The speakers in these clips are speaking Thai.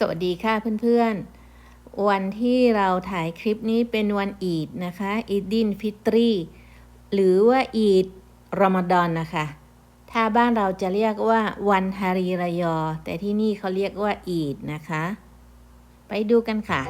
สวัสดีค่ะเพื่อนๆ วันที่เราถ่ายคลิปนี้เป็นวันอีดนะคะอีดดินฟิตรี หรือว่าอีดรอมฎอนนะคะ ถ้าบ้านเราจะเรียกว่าวันฮารีรยอ แต่ที่นี่เขาเรียกว่าอีดนะคะ ไปดูกันค่ะ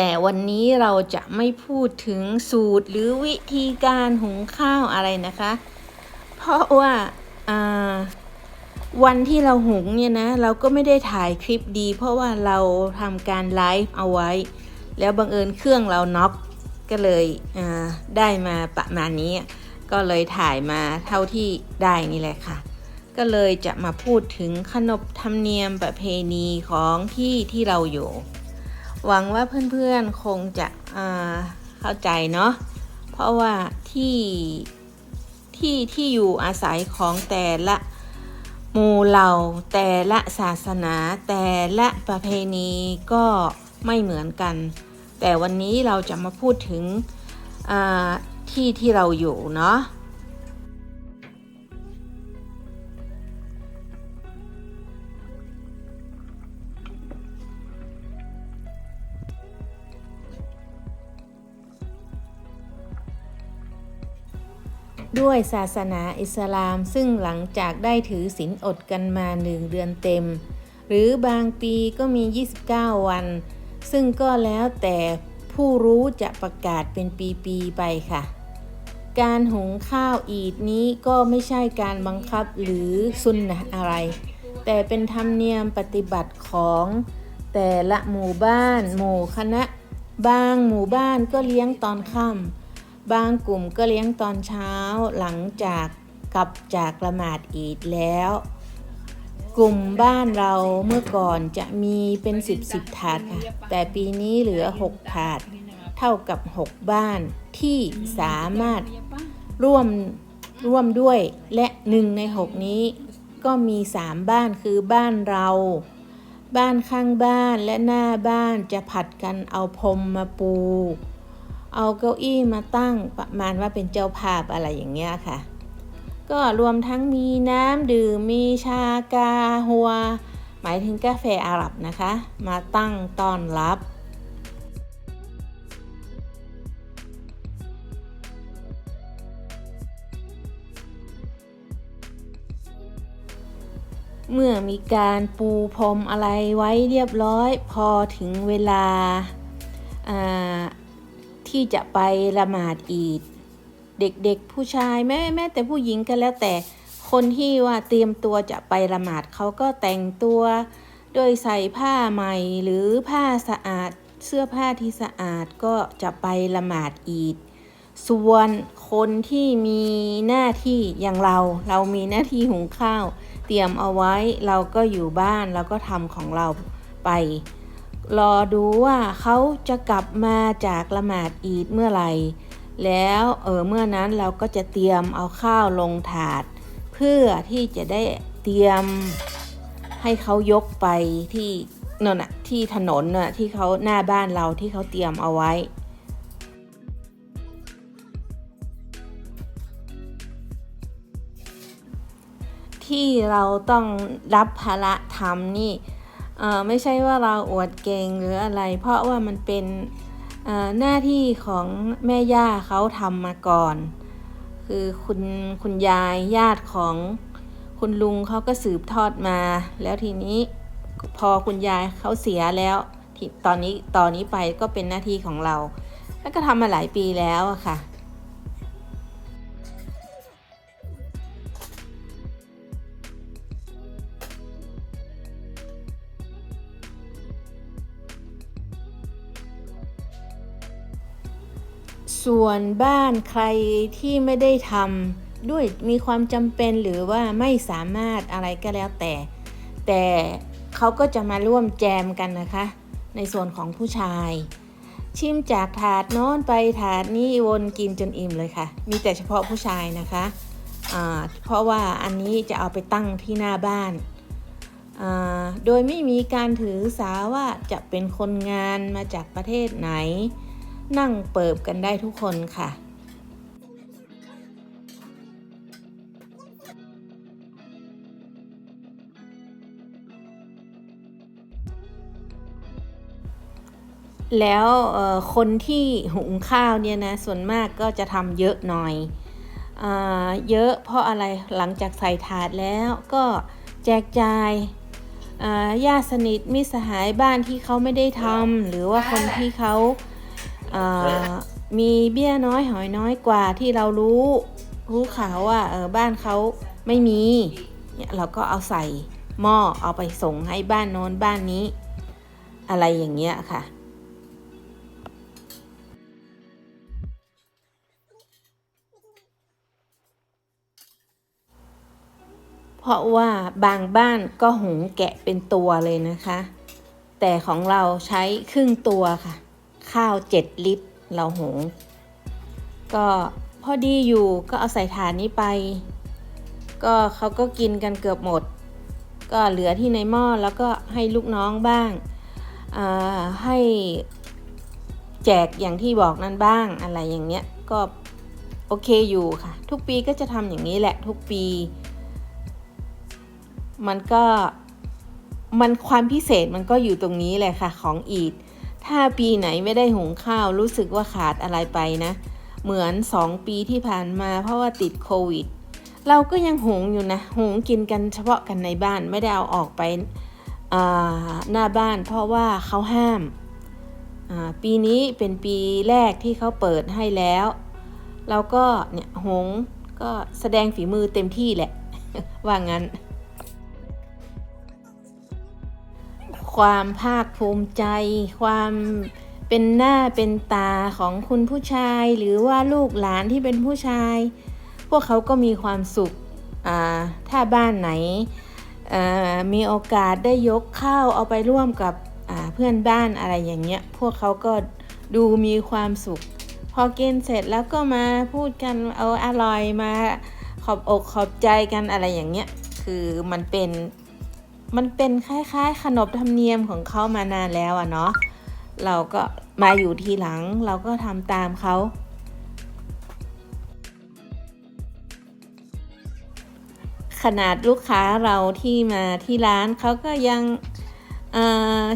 แต่วันนี้เราจะไม่พูดถึงสูตรหรือวิธีการหุงข้าวอะไรนะคะ เพราะว่าวันที่เราหุงเนี่ยนะ เราก็ไม่ได้ถ่ายคลิปดี เพราะว่าเราทำการไลฟ์เอาไว้ แล้วบังเอิญเครื่องเราน็อกก็เลยได้มาประมาณนี้ ก็เลยถ่ายมาเท่าที่ได้นี่แหละค่ะ ก็เลยจะมาพูดถึงขนบธรรมเนียมประเพณีของที่ที่เราอยู่ หวังว่าเพื่อนๆคงจะเข้าใจเนาะเพราะว่าที่ที่ที่อยู่อาศัยของแต่ละหมู่เหล่าแต่ละศาสนาแต่ละประเพณีก็ไม่เหมือนกัน แต่วันนี้เราจะมาพูดถึงที่ที่เราอยู่เนาะ ด้วยศาสนาอิสลาม ซึ่งหลังจากได้ถือศีลอดกันมาหนึ่งเดือนเต็ม หรือบางปีก็มี 29 วัน ซึ่งก็แล้วแต่ผู้รู้จะประกาศเป็นปีๆไปค่ะ การหุงข้าวอีดนี้ก็ไม่ใช่การบังคับหรือสุนนะอะไร แต่เป็นธรรมเนียมปฏิบัติของแต่ละหมู่บ้าน หมู่คณะ บางหมู่บ้านก็เลี้ยงตอนค่ำ บางกลุ่มก็เลี้ยงตอนเช้าหลังจากกลับจากละหมาดอีดแล้ว กลุ่มบ้านเราเมื่อก่อนจะมีเป็นสิบสิบถาดค่ะ แต่ปีนี้เหลือ 6 ถาด เท่ากับ 6 บ้านที่สามารถร่วมร่วมด้วยและหนึ่งใน 6 นี้ก็มี 3 บ้านคือบ้านเรา บ้านข้างบ้านและหน้าบ้านจะผัดกันเอาพรมมาปู เอาเก้าอี้มาตั้งประมาณว่าเป็นเจ้าภาพอะไรอย่างเงี้ยค่ะ ก็รวมทั้งมีน้ำดื่มมีชากาฮัว หมายถึงกาแฟอาหรับนะคะ มาตั้งต้อนรับเมื่อมีการปูพรมอะไรไว้เรียบร้อย พอถึงเวลาอ่า ที่จะไปละหมาดอีด เด็กๆผู้ชายแม่แม่แต่ผู้หญิงก็แล้วแต่คนที่ว่าเตรียมตัวจะไปละหมาดเขาก็แต่งตัวโดยใส่ผ้าใหม่หรือผ้าสะอาดเสื้อผ้าที่สะอาดก็จะไปละหมาดอีด ส่วนคนที่มีหน้าที่อย่างเรา เรามีหน้าที่หุงข้าว เตรียมเอาไว้เราก็อยู่บ้านเราก็ทำของเราไป รอดูว่าเขาจะกลับมาจากละหมาดอีดเมื่อไหร่ แล้วเออเมื่อนั้นเราก็จะเตรียมเอาข้าวลงถาด เพื่อที่จะได้เตรียมให้เขายกไปที่นั่นน่ะที่ถนนน่ะที่เขาหน้าบ้านเราที่เขาเตรียมเอาไว้ที่เราต้องรับภาระทำนี่ ไม่ใช่ว่าเราอวดเก่งหรืออะไร เพราะว่ามันเป็นหน้าที่ของแม่ย่าเขาทำมาก่อน คือคุณคุณยายญาติของคุณลุงเขาก็สืบทอดมา แล้วทีนี้พอคุณยายเขาเสียแล้วตอนนี้ตอนนี้ไปก็เป็นหน้าที่ของเรา แล้วก็ทำมาหลายปีแล้วอะค่ะ ส่วนบ้านใครที่ไม่ได้ทำด้วยมีความจำเป็นหรือว่าไม่สามารถอะไรก็แล้วแต่ แต่เขาก็จะมาร่วมแจมกันนะคะ ในส่วนของผู้ชาย ชิมจากถาดโน้นไปถาดนี้วนกินจนอิ่มเลยค่ะ มีแต่เฉพาะผู้ชายนะคะเพราะว่าอันนี้จะเอาไปตั้งที่หน้าบ้านาโดยไม่มีการถือสาว่าจะเป็นคนงานมาจากประเทศไหน นั่งเปิบกันได้ทุกคนค่ะแล้วคนที่หุงข้าวเนี่ยนะส่วนมากก็จะทำเยอะหน่อยอเยอะเพราะอะไรหลังจากใส่ถาดแล้วก็แจกจ่ายญาติสนิทมิสหายบ้านที่เขาไม่ได้ทำหรือว่าคนที่เขา มีเบี้ยน้อยหอยน้อยกว่าที่เรารู้รู้ข่าวว่าเออบ้านเขาไม่มีเนี่ยเราก็เอาใส่หม้อเอาไปส่งให้บ้านโน้นบ้านนี้ อะไรอย่างเงี้ยค่ะ เพราะว่าบางบ้านก็หุงแกะเป็นตัวเลยนะคะ แต่ของเราใช้ครึ่งตัวค่ะ ข้าวเจ็ดลิตร เราหุง ก็พอดีอยู่ก็เอาใส่ถาดนี้ไป ก็เขาก็กินกันเกือบหมด ก็เหลือที่ในหม้อแล้วก็ให้ลูกน้องบ้างาให้แจกอย่างที่บอกนั้นบ้างอะไรอย่างเงี้ยก็โอเคอยู่ค่ะ ทุกปีก็จะทำอย่างนี้แหละทุกปี มันก็มันความพิเศษมันก็อยู่ตรงนี้แหละค่ะของอีด ถ้าปีไหนไม่ได้หุงข้าวรู้สึกว่าขาดอะไรไปนะ เหมือนสองปีที่ผ่านมาเพราะว่าติดโควิด เราก็ยังหุงอยู่นะ หุงกินกันเฉพาะกันในบ้านไม่ได้เอาออกไปหน้าบ้านเพราะว่าเขาห้าม ปีนี้เป็นปีแรกที่เขาเปิดให้แล้ว เราก็เนี่ยหงก็แสดงฝีมือเต็มที่แหละ ว่างั้น ความภาคภูมิใจ ความเป็นหน้าเป็นตาของคุณผู้ชาย หรือว่าลูกหลานที่เป็นผู้ชาย พวกเขาก็มีความสุขถ้าบ้านไหนมีโอกาสได้ยกข้าวเอาไปร่วมกับเพื่อนบ้านอะไรอย่างเงี้ย พวกเขาก็ดูมีความสุข พอกินเสร็จแล้วก็มาพูดกันเอาอร่อยมาขอบอกขอบใจกันอะไรอย่างเงี้ย คือมันเป็น มันเป็นคล้ายๆ ขนบธรรมเนียมของเขามานานแล้วอะเนาะเราก็มาอยู่ทีหลังเราก็ทำตามเขา ขนาดลูกค้าเราที่มาที่ร้านเขาก็ยัง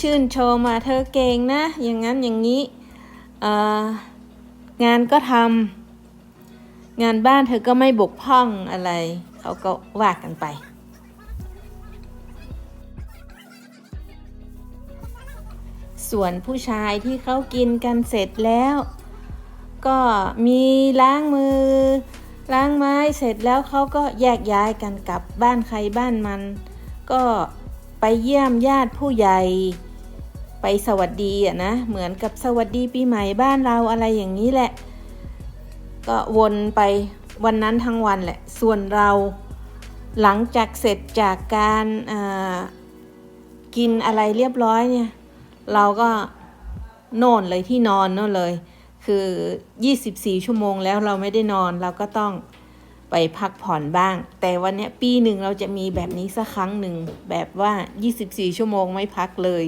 ชื่นชมมาเธอเก่งนะ อย่างนั้นอย่างนี้งานก็ทำงานบ้านเธอก็ไม่บกพร่องอะไร เขาก็ว่ากันไป ส่วนผู้ชายที่เขากินกันเสร็จแล้ว ก็มีล้างมือ ล้างไม้เสร็จแล้วเขาก็แยกย้ายกันกลับบ้านใครบ้านมัน ก็ไปเยี่ยมญาติผู้ใหญ่ ไปสวัสดีอะนะ เหมือนกับสวัสดีปีใหม่บ้านเราอะไรอย่างนี้แหละ ก็วนไปวันนั้นทั้งวันแหละ ส่วนเราหลังจากเสร็จจากการกินอะไรเรียบร้อยเนี่ย เราก็โน่นเลยที่นอนโน่นเลย คือ 24 ชั่วโมงแล้วเราไม่ได้นอนเราก็ต้องไปพักผ่อนบ้าง แต่วันนี้ปีหนึ่งเราจะมีแบบนี้สักครั้งหนึ่งแบบว่า 24 ชั่วโมงไม่พักเลย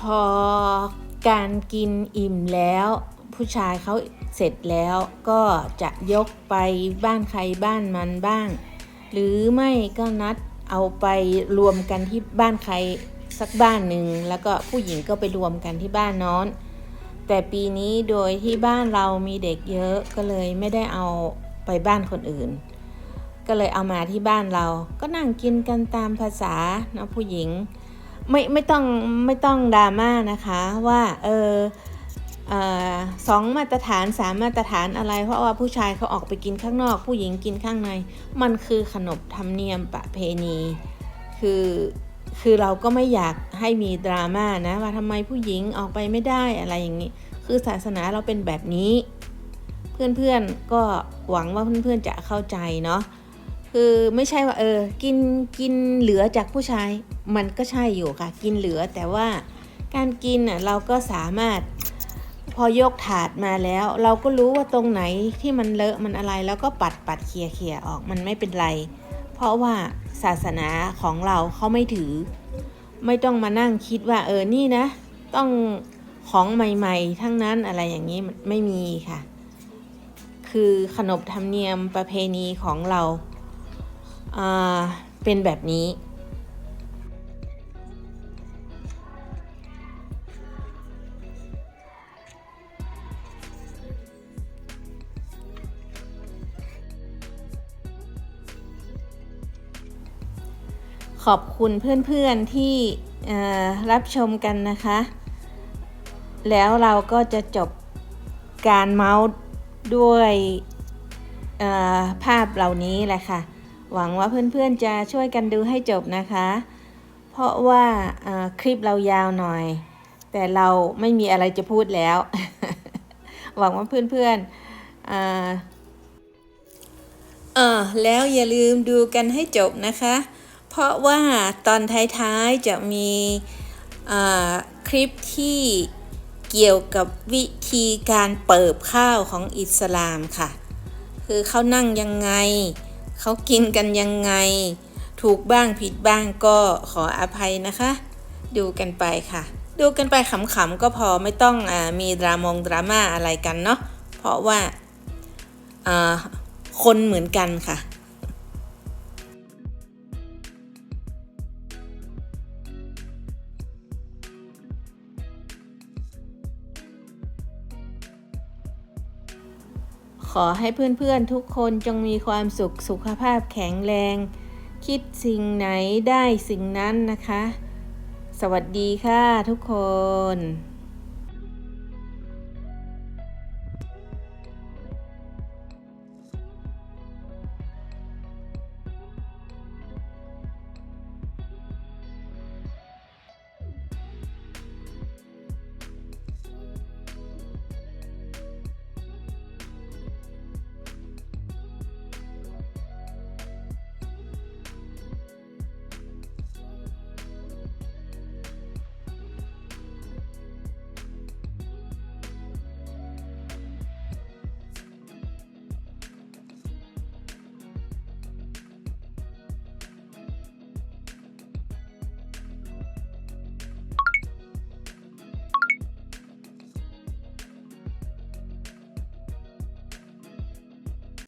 พอการกินอิ่มแล้ว ผู้ชายเขาเสร็จแล้วก็จะยกไปบ้านใครบ้านมันบ้าง หรือไม่ก็นัดเอาไปรวมกันที่บ้านใครสักบ้านหนึ่งแล้วก็ผู้หญิงก็ไปรวมกันที่บ้านน้อน แต่ปีนี้โดยที่บ้านเรามีเด็กเยอะก็เลยไม่ได้เอาไปบ้านคนอื่น ก็เลยเอามาที่บ้านเราก็นั่งกินกันตามภาษาเนาะผู้หญิง ไม่ไม่ต้องไม่ต้องดราม่านะคะว่าเออสองมาตรฐานสามมาตรฐานอะไร เพราะว่าผู้ชายเขาออกไปกินข้างนอก ผู้หญิงกินข้างใน มันคือขนบธรรมเนียมประเพณี คือคือเราก็ไม่อยากให้มีดราม่านะว่าทำไมผู้หญิงออกไปไม่ได้อะไรอย่างนี้ คือศาสนาเราเป็นแบบนี้ เพื่อนๆก็หวังว่าเพื่อนๆจะเข้าใจเนาะ คือไม่ใช่ว่าเออกินกินเหลือจากผู้ชายมันก็ใช่อยู่ค่ะ กินเหลือแต่ว่าการกินน่ะเราก็สามารถพอยกถาดมาแล้ว เราก็รู้ว่าตรงไหนที่มันเลอะมันอะไรแล้วก็ปัดปัดเคลียร์เคลียร์ออกมันไม่เป็นไร เพราะว่าศาสนาของเราเขาไม่ถือ ไม่ต้องมานั่งคิดว่าเออนี่นะ ต้องของใหม่ๆ ทั้งนั้นอะไรอย่างนี้ไม่มีค่ะ คือขนบธรรมเนียมประเพณีของเรา เป็นแบบนี้ ขอบคุณเพื่อนๆที่รับชมกันนะคะ แล้วเราก็จะจบการเมาส์ด้วยภาพเหล่านี้แหละค่ะ หวังว่าเพื่อนๆจะช่วยกันดูให้จบนะคะ เพราะว่าคลิปเรายาวหน่อย แต่เราไม่มีอะไรจะพูดแล้ว หวังว่าเพื่อนๆเอ่อแล้วอย่าลืมดูกันให้จบนะคะ เพราะว่าตอนท้ายๆจะมีคลิปที่เกี่ยวกับวิธีการเปิบข้าวของอิสลามค่ะ คือเขานั่งยังไง เขากินกันยังไง ถูกบ้างผิดบ้างก็ขออภัยนะคะ ดูกันไปค่ะ ดูกันไปขำๆก็พอไม่ต้องอมีดรามงดราม่าอะไรกันเนาะเพราะว่าคนเหมือนกันค่ะ ขอให้เพื่อนๆทุกคนจงมีความสุขสุขภาพแข็งแรง คิดสิ่งไหนได้สิ่งนั้นนะคะ สวัสดีค่ะทุกคน